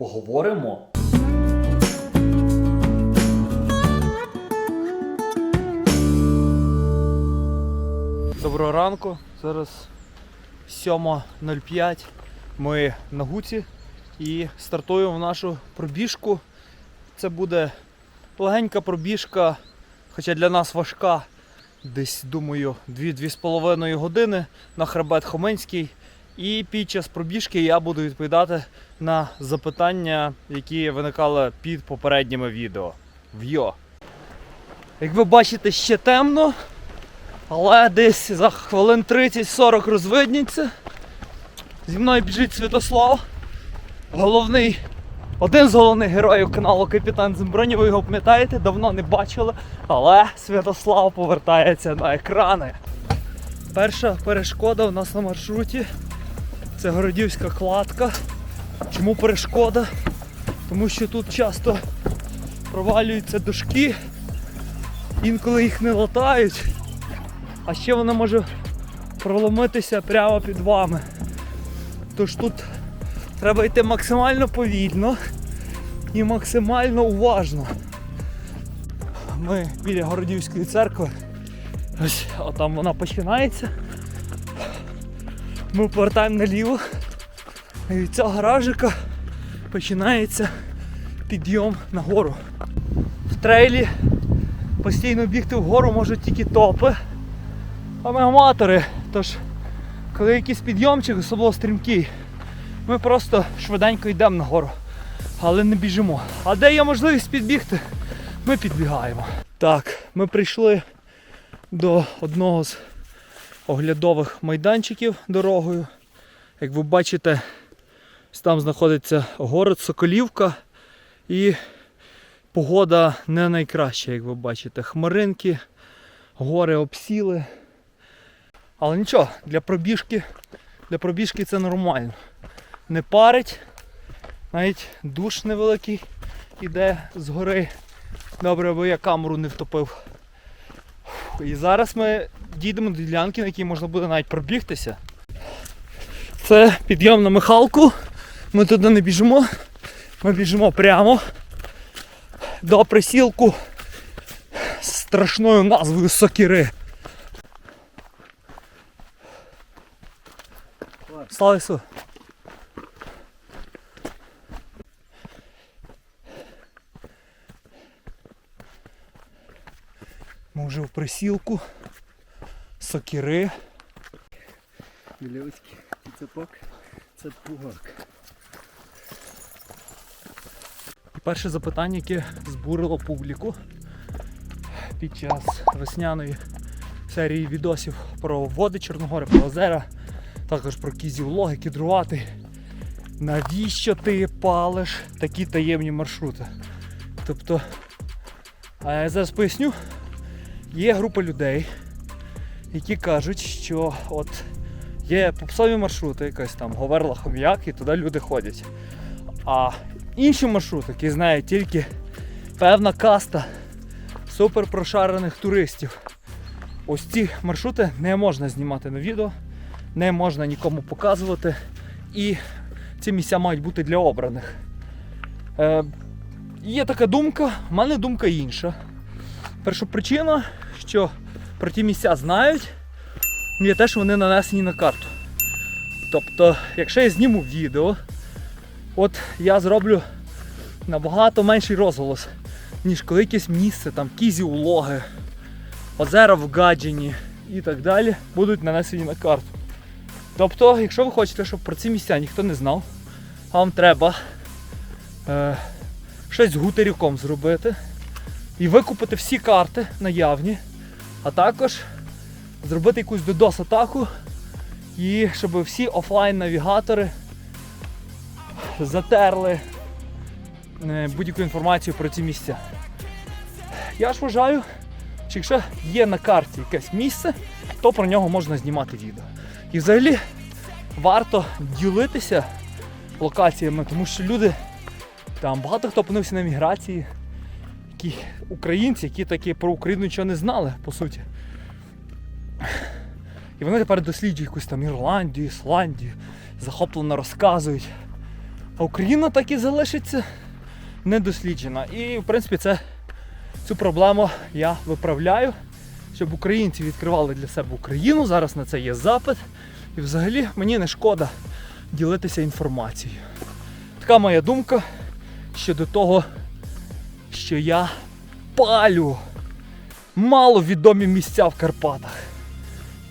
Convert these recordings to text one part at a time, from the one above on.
Поговоримо. Доброго ранку. Зараз 7.05. Ми на гуці і стартуємо нашу пробіжку. Це буде легенька пробіжка, хоча для нас важка. Десь, думаю, 2-2,5 години на хребет Хоменський. І під час пробіжки я буду відповідати на запитання, які виникали під попередніми відео. Вйо. Як ви бачите, ще темно, але десь за хвилин 30-40 розвидніться. Зі мною біжить Святослав. Головний, один з головних героїв каналу Капітан Земброні. Ви його пам'ятаєте, давно не бачили, але Святослав повертається на екрани. Перша перешкода у нас на маршруті це Городівська кладка. Чому перешкода? Тому що тут часто провалюються дошки, інколи їх не латають, а ще вона може проломитися прямо під вами. Тож тут треба йти максимально повільно і максимально уважно. Ми біля Городівської церкви. Ось отам вона починається. Ми повертаємо наліво. І від цього гаражика починається підйом на гору. В трейлі постійно бігти вгору можуть тільки топи, а ми аматори. Тож, коли якийсь підйомчик, особливо стрімкий, ми просто швиденько йдемо нагору, але не біжимо. А де є можливість підбігти, ми підбігаємо. Так, ми прийшли до одного з оглядових майданчиків дорогою. Як ви бачите, там знаходиться город Соколівка і погода не найкраща, як ви бачите. Хмаринки, гори обсіли. Але нічого, для пробіжки, для пробіжки це нормально. Не парить, навіть душ невеликий іде з гори. Добре, бо я камеру не втопив. І зараз ми дійдемо до ділянки, на якій можна буде навіть пробігтися. Це підйом на Михалку. Ми туди не біжимо. Ми біжимо прямо до присілку з страшною назвою Сокіри. Слава Ісу! Ми вже в присілку. Сокіри. Білявський цепок, це пугак. Перше запитання, яке збурило публіку під час весняної серії відосів про води Чорногори, про озера, також про кізів логи, кідрувати. Навіщо ти палиш такі таємні маршрути? Тобто, а я зараз поясню, є група людей, які кажуть, що от є попсові маршрути, якась там Говерла Хом'як, і туди люди ходять. А інші маршрути, які знає тільки певна каста супер прошарених туристів. Ось ці маршрути не можна знімати на відео, не можна нікому показувати. І ці місця мають бути для обраних. Е, є така думка, в мене думка інша. Перша причина, що про ті місця знають, є те, що вони нанесені на карту. Тобто, якщо я зніму відео, от я зроблю набагато менший розголос, ніж коли якесь місце, там кізі улоги, озера в Гаджині і так далі будуть нанесені на карту. Тобто, якщо ви хочете, щоб про ці місця ніхто не знав, вам треба е, щось з гутерюком зробити і викупити всі карти наявні, а також зробити якусь DDoS-атаку і щоб всі офлайн-навігатори затерли е, будь-яку інформацію про ці місця. Я ж вважаю, що якщо є на карті якесь місце, то про нього можна знімати відео. І взагалі варто ділитися локаціями, тому що люди, там багато хто опинився на міграції, які українці, які таки про Україну нічого не знали, по суті. І вони тепер досліджують якусь там Ірландію, Ісландію, захоплено розказують. А Україна так і залишиться недосліджена. І в принципі це, цю проблему я виправляю, щоб українці відкривали для себе Україну. Зараз на це є запит. І взагалі мені не шкода ділитися інформацією. Така моя думка щодо того, що я палю маловідомі місця в Карпатах.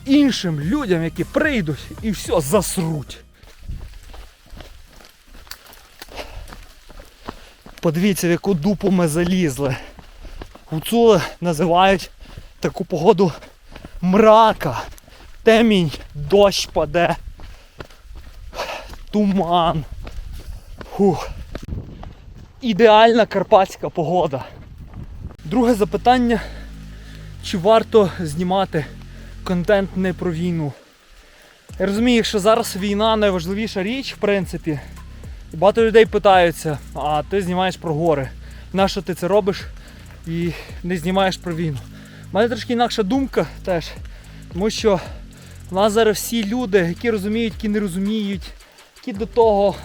Іншим людям, які прийдуть і все засруть. Подивіться, в яку дупу ми залізли. Гуцули називають таку погоду мрака. Темінь, дощ паде. Туман. Фух. Ідеальна карпатська погода. Друге запитання. Чи варто знімати контент не про війну? Я розумію, що зараз війна найважливіша річ, в принципі. І багато людей питаються, а ти знімаєш про гори. Нащо ти це робиш і не знімаєш про війну? У мене трошки інакша думка теж. Тому що в нас зараз всі люди, які розуміють, які не розуміють, які до того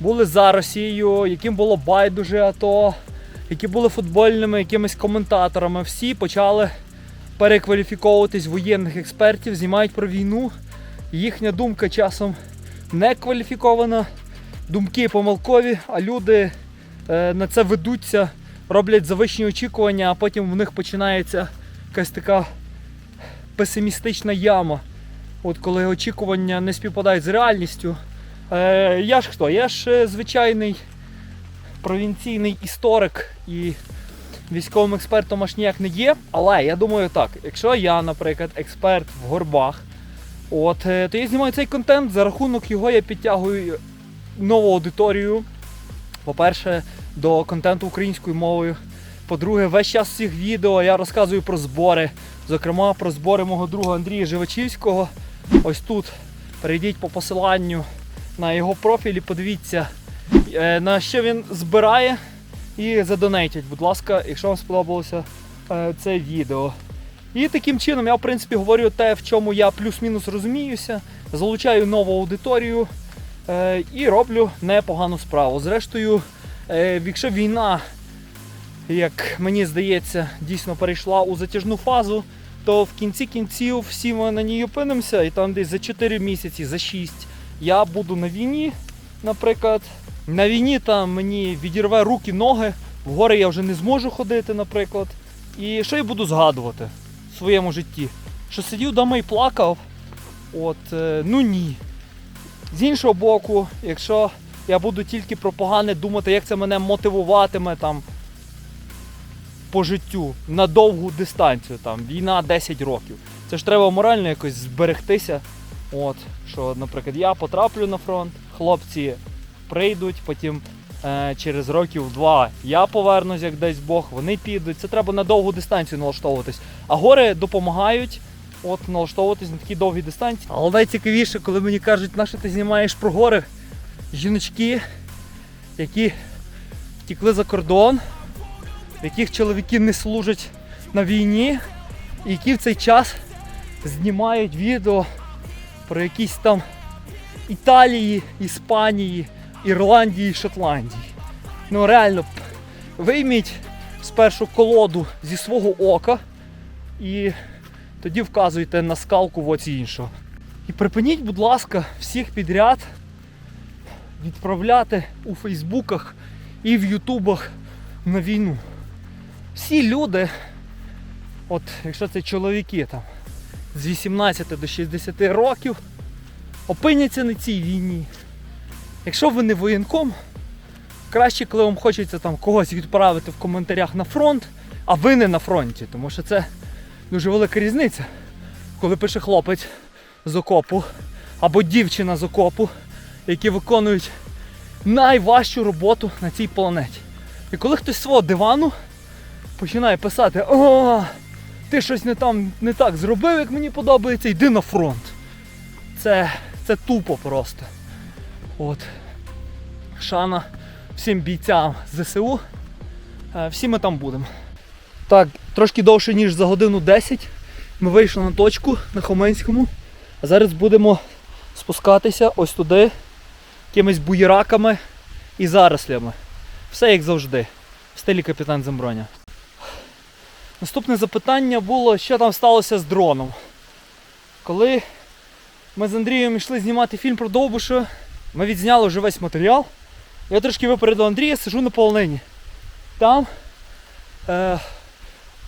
були за Росією, яким було байдуже АТО, які були футбольними якимись коментаторами, всі почали перекваліфіковуватись воєнних експертів, знімають про війну. Їхня думка часом не кваліфікована, думки помилкові, а люди е, на це ведуться, роблять завищені очікування, а потім в них починається якась така песимістична яма. От коли очікування не співпадають з реальністю. Е, я ж хто? Я ж е, звичайний провінційний історик і військовим експертом аж ніяк не є. Але я думаю так, якщо я, наприклад, експерт в горбах, от, е, то я знімаю цей контент, за рахунок його я підтягую нову аудиторію. По-перше, до контенту українською мовою. По-друге, весь час всіх відео я розказую про збори, зокрема про збори мого друга Андрія Живачівського. Ось тут перейдіть по посиланню на його профілі, подивіться, е, на що він збирає і задонейтять, будь ласка, якщо вам сподобалося е, це відео. І таким чином я, в принципі, говорю те, в чому я плюс-мінус розуміюся, залучаю нову аудиторію е, і роблю непогану справу. Зрештою, якщо війна, як мені здається, дійсно перейшла у затяжну фазу, то в кінці кінців всі ми на ній опинимося, і там десь за 4 місяці, за 6 я буду на війні, наприклад. На війні там мені відірве руки, ноги, в гори я вже не зможу ходити, наприклад. І що я буду згадувати в своєму житті? Що сидів вдома і плакав? От, е, ну ні. З іншого боку, якщо я буду тільки про погане думати, як це мене мотивуватиме там по життю на довгу дистанцію, там, війна 10 років. Це ж треба морально якось зберегтися. От, що, наприклад, я потраплю на фронт, хлопці прийдуть, потім е, через років два я повернусь, як дасть Бог, вони підуть. Це треба на довгу дистанцію налаштовуватись. А гори допомагають от, налаштовуватись на такі довгі дистанції. Але найцікавіше, коли мені кажуть, на ти знімаєш про гори, жіночки, які втікли за кордон, яких чоловіки не служать на війні, і які в цей час знімають відео про якісь там Італії, Іспанії, Ірландії, Шотландії. Ну реально, вийміть спершу колоду зі свого ока і тоді вказуйте на скалку в оці іншого. І припиніть, будь ласка, всіх підряд відправляти у Фейсбуках і в Ютубах на війну. Всі люди, от якщо це чоловіки там з 18 до 60 років, опиняться на цій війні. Якщо ви не воєнком, краще, коли вам хочеться там когось відправити в коментарях на фронт, а ви не на фронті, тому що це дуже велика різниця, коли пише хлопець з окопу або дівчина з окопу, які виконують найважчу роботу на цій планеті. І коли хтось з свого дивану починає писати, о, ти щось не там не так зробив, як мені подобається, йди на фронт. Це, це тупо просто. От. Шана всім бійцям ЗСУ. Е, Всі ми там будемо. Так, трошки довше, ніж за годину 10. Ми вийшли на точку на Хоменському. А зараз будемо спускатися ось туди, якимись буєраками і зарослями. Все як завжди. В стилі капітан Земброня. Наступне запитання було, що там сталося з дроном. Коли ми з Андрієм йшли знімати фільм про Довбуша, ми відзняли вже весь матеріал. Я трошки випередив Андрія, сижу на полонині. Там е,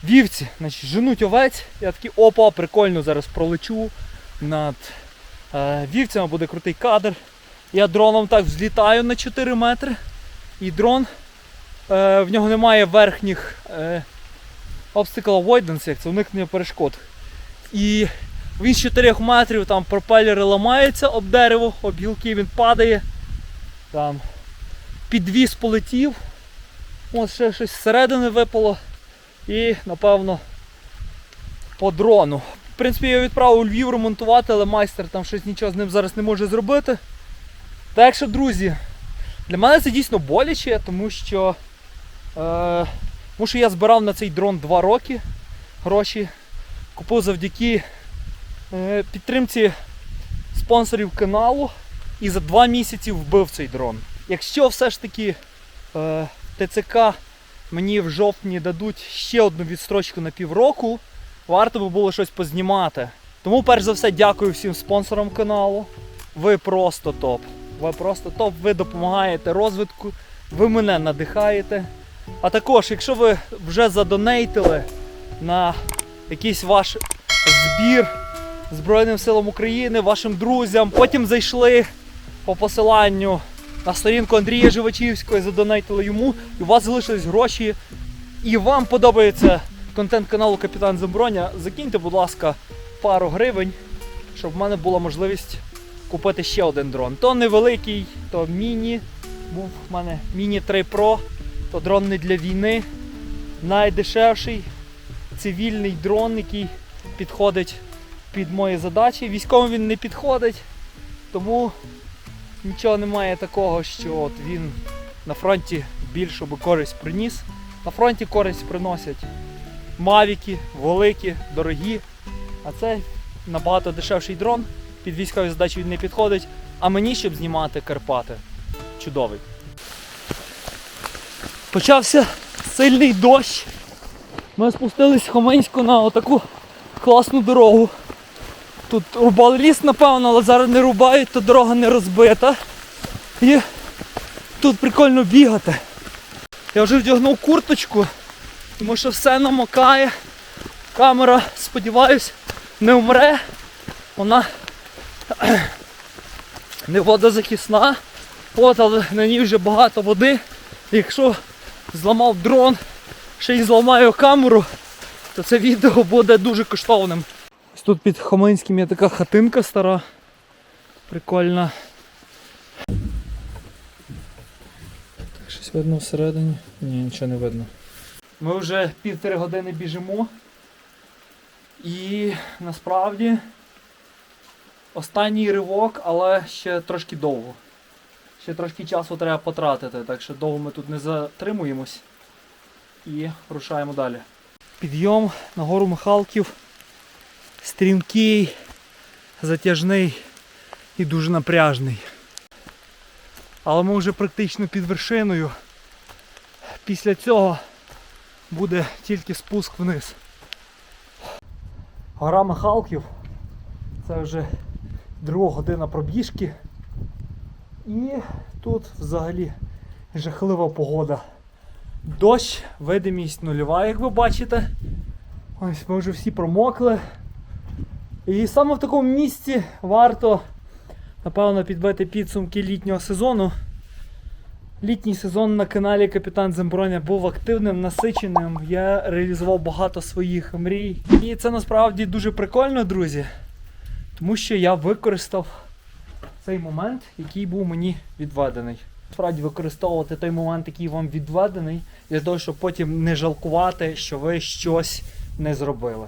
вівці, значить, женуть овець. Я такий, опа, прикольно, зараз пролечу над е, вівцями, буде крутий кадр. Я дроном так взлітаю на 4 метри. І дрон, е, в нього немає верхніх е, obstacle avoidance, як це уникнення перешкод. І він з 4 метрів там пропелери ламаються об дерево, об гілки він падає. Там підвіз полетів. Ось ще щось зсередини випало. І напевно по дрону. В принципі, я його відправив у Львів ремонтувати, але майстер там щось нічого з ним зараз не може зробити. Так що, друзі, для мене це дійсно боляче, тому що, е, тому що я збирав на цей дрон 2 роки гроші. Купив завдяки е, підтримці спонсорів каналу і за 2 місяці вбив цей дрон. Якщо все ж таки е, ТЦК мені в жовтні дадуть ще одну відстрочку на півроку, варто би було щось познімати. Тому, перш за все, дякую всім спонсорам каналу. Ви просто топ. Ви просто топ, ви допомагаєте розвитку, ви мене надихаєте. А також, якщо ви вже задонейтили на якийсь ваш збір Збройним силам України, вашим друзям, потім зайшли по посиланню на сторінку Андрія Живачівського, і задонейтили йому, і у вас залишились гроші, і вам подобається контент каналу Капітан Земброня, закиньте, будь ласка, пару гривень, щоб в мене була можливість купити ще один дрон. То невеликий, то міні. Був в мене міні 3 Pro, то дрон не для війни. Найдешевший цивільний дрон, який підходить під мої задачі. Військовим він не підходить, тому нічого немає такого, що от він на фронті більшу би користь приніс. На фронті користь приносять мавіки, великі, дорогі. А це набагато дешевший дрон. Під військові задачі він не підходить. А мені, щоб знімати Карпати, чудовий. Почався сильний дощ. Ми спустились з Хоменську на отаку класну дорогу. Тут рубали ліс, напевно, але зараз не рубають, то дорога не розбита. І тут прикольно бігати. Я вже вдягнув курточку, тому що все намокає. Камера, сподіваюсь, не вмре. Вона не водозахисна. От, але на ній вже багато води. Якщо зламав дрон, ще й зламаю камеру, то це відео буде дуже коштовним. Ось тут під Хоминським є така хатинка стара. Прикольна. Так, щось видно всередині? Ні, нічого не видно. Ми вже півтори години біжимо. І насправді останній ривок, але ще трошки довго. Ще трошки часу треба потратити, так що довго ми тут не затримуємось і рушаємо далі. Підйом на гору Михалків. Стрімкий, затяжний і дуже напряжний. Але ми вже практично під вершиною. Після цього буде тільки спуск вниз. Гора Михалків. Це вже друга година пробіжки. І тут взагалі жахлива погода. Дощ, видимість нульова, як ви бачите. Ось ми вже всі промокли. І саме в такому місці варто, напевно, підбити підсумки літнього сезону. Літній сезон на каналі Капітан Земброня був активним, насиченим. Я реалізував багато своїх мрій. І це насправді дуже прикольно, друзі. Тому що я використав цей момент, який був мені відведений. Справді використовувати той момент, який вам відведений, для того, щоб потім не жалкувати, що ви щось не зробили.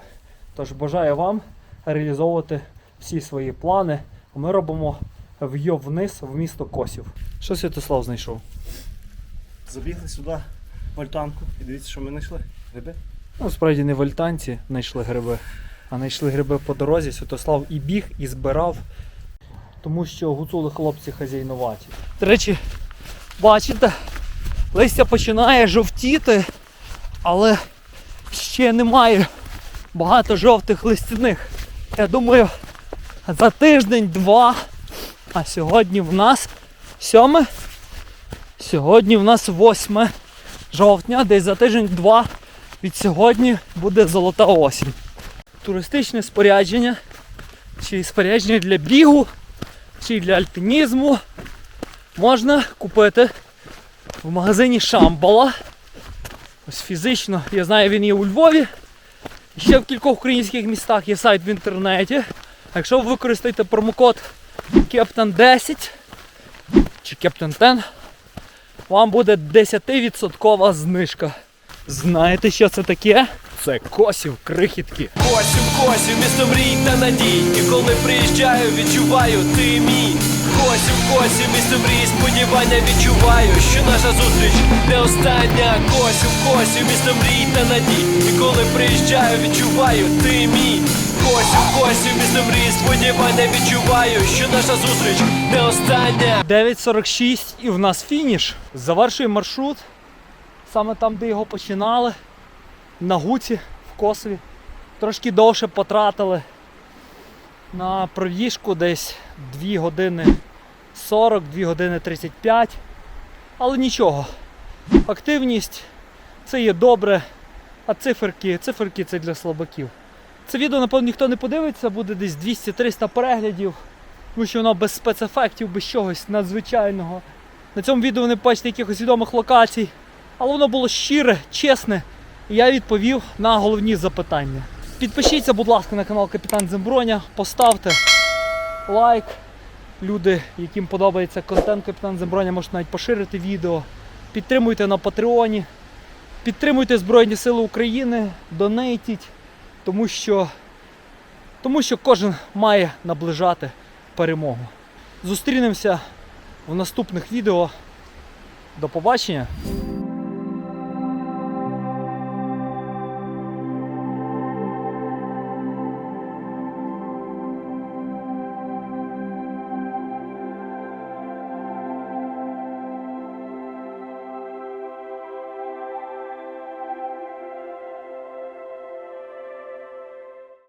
Тож бажаю вам реалізовувати всі свої плани. Ми робимо вйов вниз в місто Косів. Що Святослав знайшов? Забігли сюди в альтанку і дивіться, що ми знайшли. Гриби. Ну, справді не в Альтанці знайшли гриби, а знайшли гриби по дорозі. Святослав і біг, і збирав, тому що гуцули хлопці хазяйнуваті. До речі, Бачите, листя починає жовтіти, але ще немає багато жовтих листяних. Я думаю, за тиждень-два, а сьогодні в нас сьоме. Сьогодні в нас 8 жовтня, десь за тиждень-два від сьогодні буде золота осінь. Туристичне спорядження, чи спорядження для бігу, чи для альпінізму можна купити в магазині Шамбала. Ось фізично, я знаю, він є у Львові. Ще в кількох українських містах є сайт в інтернеті. А якщо ви використаєте промокод Captain10 чи Captain 10, вам буде 10% знижка. Знаєте, що це таке? Це косів крихітки. Косів, косів, місто мрій та надій. І коли приїжджаю, відчуваю, ти мій. Косів, косів, місто мрій, сподівання відчуваю, що наша зустріч не остання. Косів, косів, місто мрій та надій. І коли приїжджаю, відчуваю, ти мій. Косів, косів, місто мрій, сподівання відчуваю, що наша зустріч не остання. 9.46 і в нас фініш. Завершуємо маршрут. Саме там, де його починали. На Гуці в Косові. Трошки довше потратили на пробіжку десь 2 години 40, 2 години 35. Але нічого. Активність це є добре. А циферки, циферки це для слабаків. Це відео, напевно, ніхто не подивиться, буде десь 200-300 переглядів. Тому що воно без спецефектів, без чогось надзвичайного. На цьому відео не бачите якихось відомих локацій. Але воно було щире, чесне. І я відповів на головні запитання. Підпишіться, будь ласка, на канал Капітан Земброня, поставте лайк. Люди, яким подобається контент Капітан Земброня, можуть навіть поширити відео. Підтримуйте на Патреоні. Підтримуйте Збройні Сили України, донейтіть, тому що, тому що кожен має наближати перемогу. Зустрінемося в наступних відео. До побачення!